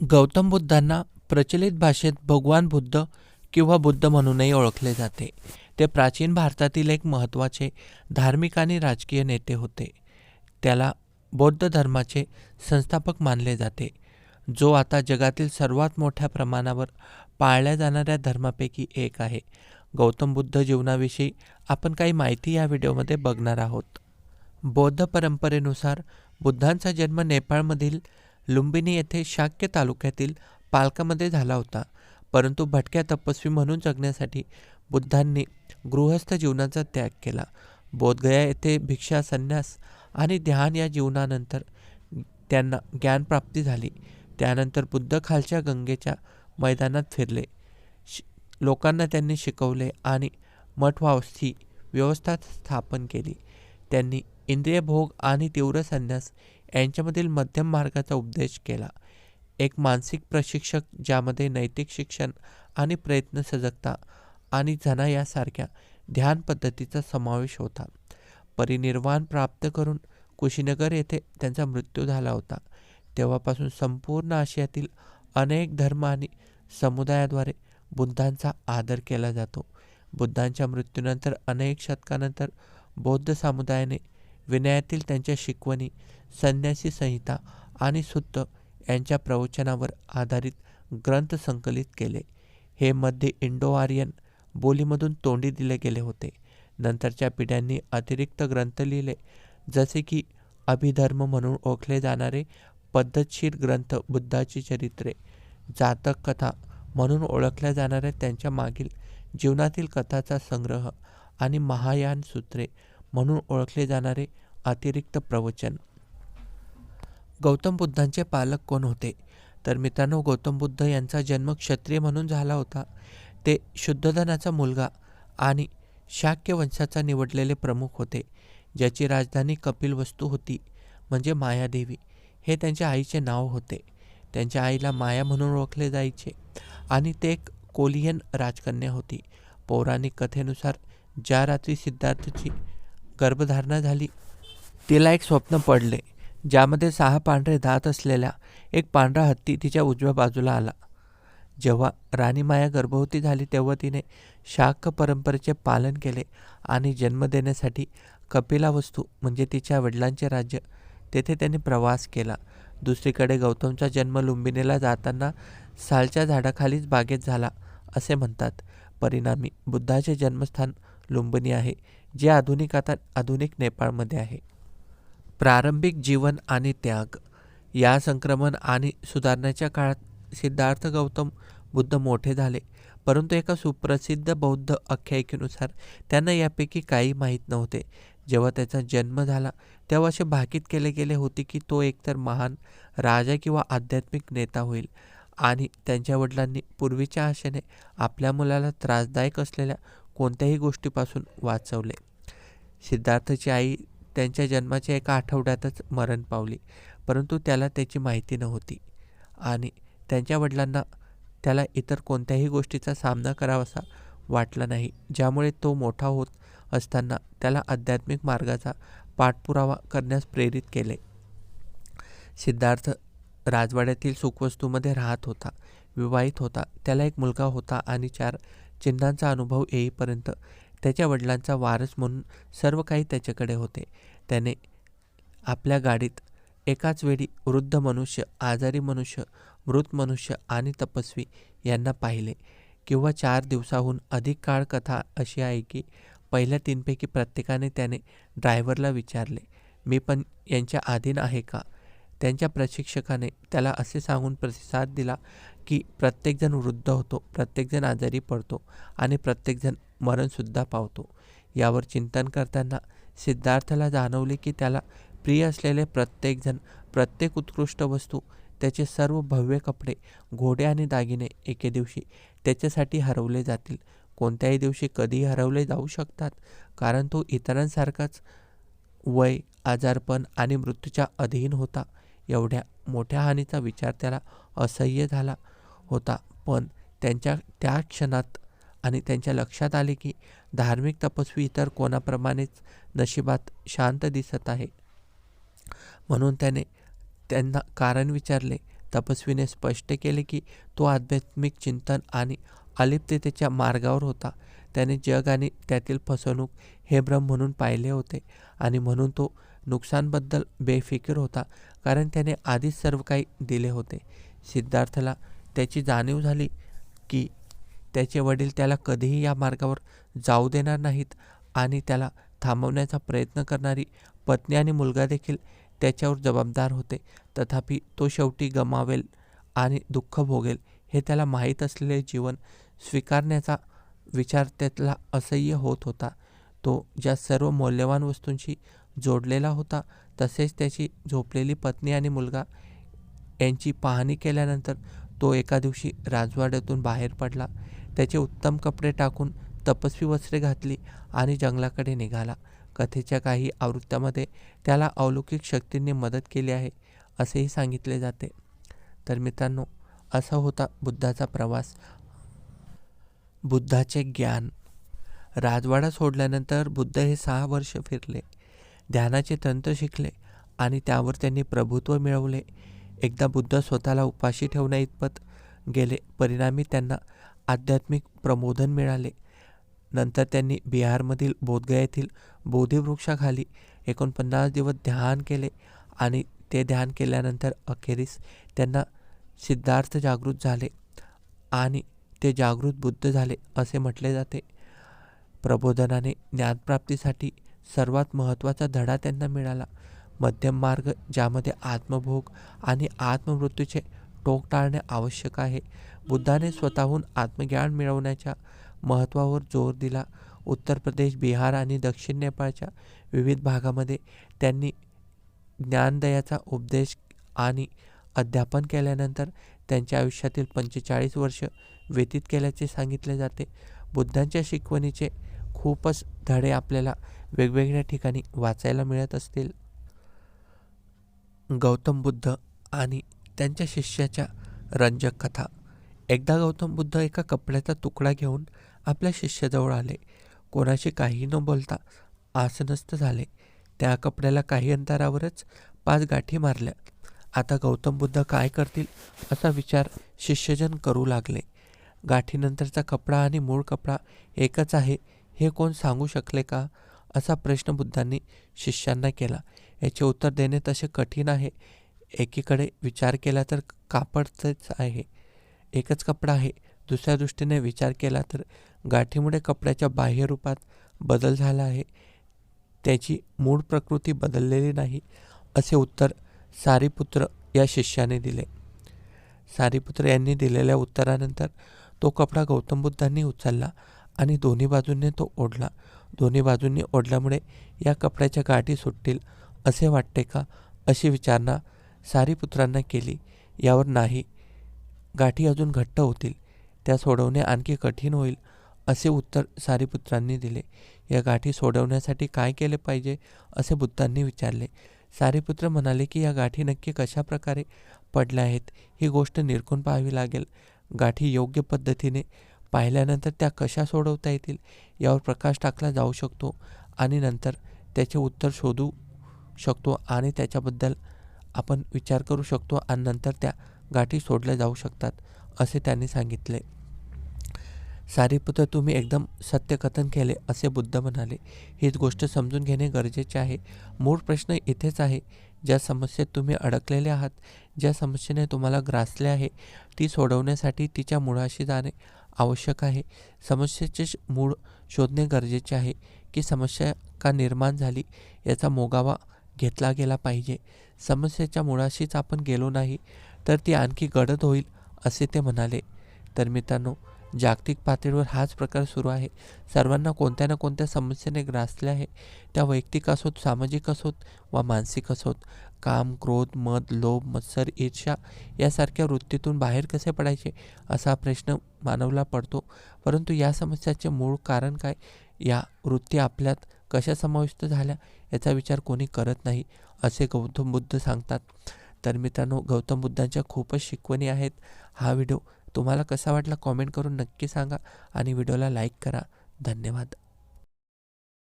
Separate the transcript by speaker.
Speaker 1: गौतम बुद्धांना प्रचलित भाषेत भगवान बुद्ध किंवा बुद्ध म्हणूनही ओळखले जाते. ते प्राचीन भारतातील एक महत्त्वाचे धार्मिक आणि राजकीय नेते होते. त्याला बौद्ध धर्माचे संस्थापक मानले जाते जो आता जगातील सर्वात मोठ्या प्रमाणावर पाळल्या जाणाऱ्या धर्मापैकी एक आहे. गौतम बुद्ध जीवनाविषयी आपण काही माहिती या व्हिडिओमध्ये बघणार आहोत. बौद्ध परंपरेनुसार बुद्धांचा जन्म नेपाळमधील लुंबिनी येथे शाक्य तालुक्यातील पालकामध्ये झाला होता. परंतु भटक्या तपस्वी म्हणून जगण्यासाठी बुद्धांनी गृहस्थ जीवनाचा त्याग केला. बोधगया येथे भिक्षा संन्यास आणि ध्यान या जीवनानंतर त्यांना ज्ञानप्राप्ती झाली. त्यानंतर बुद्ध खालच्या गंगेच्या मैदानात फिरले. शि लोकांना त्यांनी शिकवले आणि मठवावस्थी व्यवस्था स्थापन केली. त्यांनी इंद्रियभोग आणि तीव्र संन्यास यांच्यामधील मध्यम मार्गाचा उपदेश केला. एक मानसिक प्रशिक्षक ज्यामध्ये नैतिक शिक्षण आणि प्रयत्न सजगता आणि जना यासारख्या ध्यान पद्धतीचा समावेश होता. परिनिर्वाण प्राप्त करून कुशीनगर येथे त्यांचा मृत्यू झाला होता. तेव्हापासून संपूर्ण आशियातील अनेक धर्म आणि समुदायाद्वारे बुद्धांचा आदर केला जातो. बुद्धांच्या मृत्यूनंतर अनेक शतकानंतर बौद्ध समुदायाने विनयातील त्यांच्या शिकवणी संन्यासी संहिता आणि सुत्त यांच्या प्रवचनावर आधारित ग्रंथ संकलित केले. हे मध्ये इंडो आर्यन बोलीमधून तोंडी दिले गेले होते. नंतरच्या पिढ्यांनी अतिरिक्त ग्रंथ लिहिले जसे की अभिधर्म म्हणून ओळखले जाणारे पद्धतशीर ग्रंथ बुद्धाची चरित्रे जातक कथा म्हणून ओळखल्या जाणाऱ्या त्यांच्या मागील जीवनातील कथाचा संग्रह आणि महायान सूत्रे म्हणून ओळखले जाणारे अतिरिक्त प्रवचन. गौतम बुद्धांचे पालक कोण होते? तर मित्रांनो गौतम बुद्ध यांचा जन्म क्षत्रिय म्हणून झाला होता. ते शुद्धधनाचा मुलगा आणि शाक्य वंशाचा निवडलेले प्रमुख होते. ज्याची राजधानी कपिलवस्तू होती म्हणजे मायादेवी. हे त्यांच्या आईचे नाव होते. त्यांच्या आईला माया म्हणून ओळखले जायचे आणि ते एक कोलियन राजकन्या होती. पौराणिक कथेनुसार ज्या रात्री सिद्धार्थची गर्भधारणा झाली. तिला एक स्वप्न पडले ज्यामध्ये सहा पांढरे दात असलेल्या एक पांढरा हत्ती तिच्या उजव्या बाजूला आला. जेव्हा राणी माया गर्भवती झाली तेव्हा तिने शाक परंपरेचे पालन केले आणि जन्म देण्यासाठी कपिलावस्तू म्हणजे तिच्या वडिलांचे राज्य तेथे त्यांनी प्रवास केला. दुसरीकडे गौतमचा जन्म लुंबिनीला जाताना सालच्या झाडाखालीच बागेत झाला असे म्हणतात. परिणामी बुद्धाचे जन्मस्थान लुंबिनी आहे. जे आधुनिक आता आधुनिक नेपाळमध्ये आहे. प्रारंभिक जीवन आणि त्याग या संक्रमण आणि सुधारण्याच्या काळात सिद्धार्थ गौतम बुद्ध मोठे झाले परंतु एका सुप्रसिद्ध बौद्ध आख्यायिकेनुसार त्यांना यापैकी काही माहीत नव्हते. जेव्हा त्याचा जन्म झाला तेव्हा असे भाकीत केले गेले होते की तो एकतर महान राजा किंवा आध्यात्मिक नेता होईल आणि त्यांच्या वडिलांनी पूर्वीच्या आशेने आपल्या मुलाला त्रासदायक असलेल्या कोणत्याही गोष्टीपासून वाचवले. सिद्धार्थची आई त्यांच्या जन्माच्या एका आठवड्यातच मरण पावली परंतु त्याला त्याची माहिती नव्हती. आणि त्यांच्या वडिलांना त्याला इतर कोणत्याही गोष्टीचा सामना करावासा वाटला नाही ज्यामुळे तो मोठा होत असताना त्याला आध्यात्मिक मार्गाचा पाठपुरावा करण्यास प्रेरित केले. सिद्धार्थ राजवाड्यातील सुखवस्तूमध्ये राहत होता विवाहित होता. त्याला एक मुलगा होता आणि चार चिन्हांचा अनुभव येईपर्यंत त्याच्या वडिलांचा वारस म्हणून सर्व काही त्याच्याकडे होते. त्याने आपल्या गाडीत एकाच वेळी वृद्ध मनुष्य आजारी मनुष्य मृत मनुष्य आणि तपस्वी यांना पाहिले किंवा चार दिवसाहून अधिक काळ कथा अशी आहे की पहिल्या तीनपैकी प्रत्येकाने त्याने ड्रायव्हरला विचारले मी पण यांच्या अधीन आहे का? त्यांच्या प्रशिक्षकाने त्याला असे सांगून प्रतिसाद दिला की प्रत्येकजण वृद्ध होतो प्रत्येकजण आजारी पडतो आणि प्रत्येकजण मरणसुद्धा पावतो. यावर चिंतन करताना सिद्धार्थला जाणवले की त्याला प्रिय असलेले प्रत्येकजण प्रत्येक उत्कृष्ट वस्तू त्याचे सर्व भव्य कपडे घोडे आणि दागिने एके दिवशी त्याच्यासाठी हरवले जातील. कोणत्याही दिवशी कधीही हरवले जाऊ शकतात कारण तो इतरांसारखाच वय आजारपण आणि मृत्यूच्या अधीन होता. एवढ्या मोठ्या हानीचा विचार त्याला असह्य झाला. होता. पण त्यांच्या त्या क्षणात आणि त्यांच्या लक्षात आले की धार्मिक तपस्वी इतर कोणाप्रमाणेच नशिबात शांत दिसत आहे. म्हणून त्याने त्यांना कारण विचारले. तपस्वीने स्पष्ट केले की तो आध्यात्मिक चिंतन आणि अलिप्ततेच्या मार्गावर होता. त्याने जग आणि त्यातील फसवणूक हे भ्रम म्हणून पाहिले होते आणि म्हणून तो नुकसानबद्दल बेफिकीर होता कारण त्याने आधीच सर्व काही दिले होते. सिद्धार्थला त्याची जाणीव झाली की त्याचे वडील त्याला कधीही या मार्गावर जाऊ देणार नाहीत आणि त्याला थांबवण्याचा प्रयत्न करणारी पत्नी आणि मुलगा देखील त्याच्यावर जबाबदार होते. तथापि तो शेवटी गमावेल आणि दुःख भोगेल हे त्याला माहीत असलेले जीवन स्वीकारण्याचा विचार त्यातला असह्य होत होता. तो ज्या सर्व मौल्यवान वस्तूंशी जोडलेला होता तसेच त्याची झोपलेली पत्नी आणि मुलगा यांची पाहणी केल्यानंतर तो एका दिवशी राजवाड्यातून बाहेर पडला. त्याचे उत्तम कपडे टाकून तपस्वी वस्त्रे घातली आणि जंगलाकडे निघाला. कथेच्या काही आवृत्त्यामध्ये त्याला अलौकिक शक्तींनी मदत केली आहे असेही सांगितले जाते. तर मित्रांनो असा होता बुद्धाचा प्रवास. बुद्धाचे ज्ञान. राजवाडा सोडल्यानंतर बुद्ध हे सहा वर्ष फिरले. ध्यानाचे तंत्र शिकले आणि त्यावर त्यांनी प्रभुत्व मिळवले. एकदा बुद्ध स्वतःला उपाशी ठेवण्या इतपत गेले. परिणामी त्यांना आध्यात्मिक प्रबोधन मिळाले. नंतर त्यांनी बिहारमधील बोधगया येथील बोधिवृक्षाखाली एकोणपन्नास दिवस ध्यान केले आणि ते ध्यान केल्यानंतर अखेरीस त्यांना सिद्धार्थ जागृत झाले आणि ते जागृत बुद्ध झाले असे म्हटले जाते. प्रबोधनाने ज्ञानप्राप्तीसाठी सर्वात महत्त्वाचा धडा त्यांना मिळाला. मध्यम मार्ग ज्यामध्ये आत्मभोग आणि आत्ममृत्यूचे टोक टाळणे आवश्यक आहे. बुद्धाने स्वतःहून आत्मज्ञान मिळवण्याच्या महत्त्वावर जोर दिला. उत्तर प्रदेश बिहार आणि दक्षिण नेपाळच्या विविध भागामध्ये त्यांनी ज्ञानदयाचा उपदेश आणि अध्यापन केल्यानंतर त्यांच्या आयुष्यातील पंचेचाळीस वर्ष व्यतीत केल्याचे सांगितले जाते. बुद्धांच्या शिकवणीचे खूपच धडे आपल्याला वेगवेगळ्या ठिकाणी वाचायला मिळत असतील. गौतम बुद्ध आणि त्यांच्या शिष्याच्या रंजक कथा एकदा गौतम बुद्ध एका कपड्याचा तुकडा घेऊन आपल्या शिष्याजवळ आले. कोणाशी काही न बोलता आसनस्थ झाले. त्या कपड्याला काही अंतरावरच पाच गाठी मारल्या. आता गौतम बुद्ध काय करतील असा विचार शिष्यजन करू लागले. गाठीनंतरचा कपडा आणि मूळ कपडा एकच आहे हे कोण सांगू शकले का? असा प्रश्न बुद्धांनी शिष्यांना केला. याचे उत्तर देणे तसे कठीण आहे. एकीकडे विचार केला तर कापडच आहे. एकच कपडा आहे. दुसऱ्या दृष्टीने विचार केला तर गाठीमुळे कपड्याच्या बाह्य रूपात बदल झाला आहे. त्याची मूळ प्रकृती बदललेली नाही असे उत्तर सारीपुत्र या शिष्याने दिले. सारीपुत्र यांनी दिलेल्या उत्तरानंतर तो कपडा गौतम बुद्धांनी उचलला आणि दोन्ही बाजूंनी तो ओढला. दोन्ही बाजूंनी ओढल्यामुळे या कपड्याच्या गाठी सुटतील असे वाटते का? अशी विचारणा सारीपुत्रांना केली. यावर नाही. गाठी अजून घट्ट होतील. त्या सोडवणे आणखी कठीण होईल असे उत्तर सारीपुत्रांनी दिले. या गाठी सोडवण्यासाठी काय केले पाहिजे? असे बुद्धांनी विचारले. सारीपुत्र म्हणाले की या गाठी नक्की कशा प्रकारे पडल्या आहेत? ही गोष्ट निरखून पाहावी लागेल. गाठी योग्य पद्धतीने पाहिल्यानंतर त्या कशा सोडवता येतील? यावर प्रकाश टाकला जाऊ शकतो आणि नंतर त्याचे उत्तर शोधू शकतो आणि त्याच्याबद्दल आपण विचार करू शकतो आणि नंतर त्या गाठी सोडल्या जाऊ शकतात असे त्यांनी सांगितले. सारीपुत्र तुम्ही एकदम सत्यकथन केले असे बुद्ध म्हणाले. हीच गोष्ट समजून घेणे गरजेचे आहे. मूळ प्रश्न इथेच आहे. ज्या समस्येत तुम्ही अडकलेले आहात ज्या समस्येने तुम्हाला ग्रासले आहे ती सोडवण्यासाठी तिच्या मुळाशी जाणे आवश्यक आहे. समस्येचे मूळ शोधणे गरजेचे आहे की समस्या का निर्माण झाली याचा मोगावा घेतला गेला पाहिजे. समस्येच्या मुळाशीच आपण गेलो नाही तर ती आणखी गडद होईल असे ते म्हणाले. तर मित्रांनो जागतिक पातळीवर हाच प्रकार सुरू आहे. सर्वांना कोणत्या ना कोणत्या समस्येने ग्रासले आहे. त्या वैयक्तिक असोत सामाजिक असोत वा मानसिक असोत. काम क्रोध मद लोभ मत्सर ईर्षा यासारख्या वृत्तीतून बाहेर कसे पडायचे असा प्रश्न मानवला पडतो. परंतु या समस्याचे मूळ कारण काय? या वृत्ती आपल्यात कशा समाविष्ट झाल्या याचा विचार कोणी करत नाही असे गौतम बुद्ध सांगतात. तर मित्रांनो गौतम बुद्धांच्या खूपच शिकवणी आहेत हा व्हिडिओ. तुम्हाला कसा वाटला कॉमेंट करून नक्की सांगा आणि व्हिडिओला लाईक करा. धन्यवाद.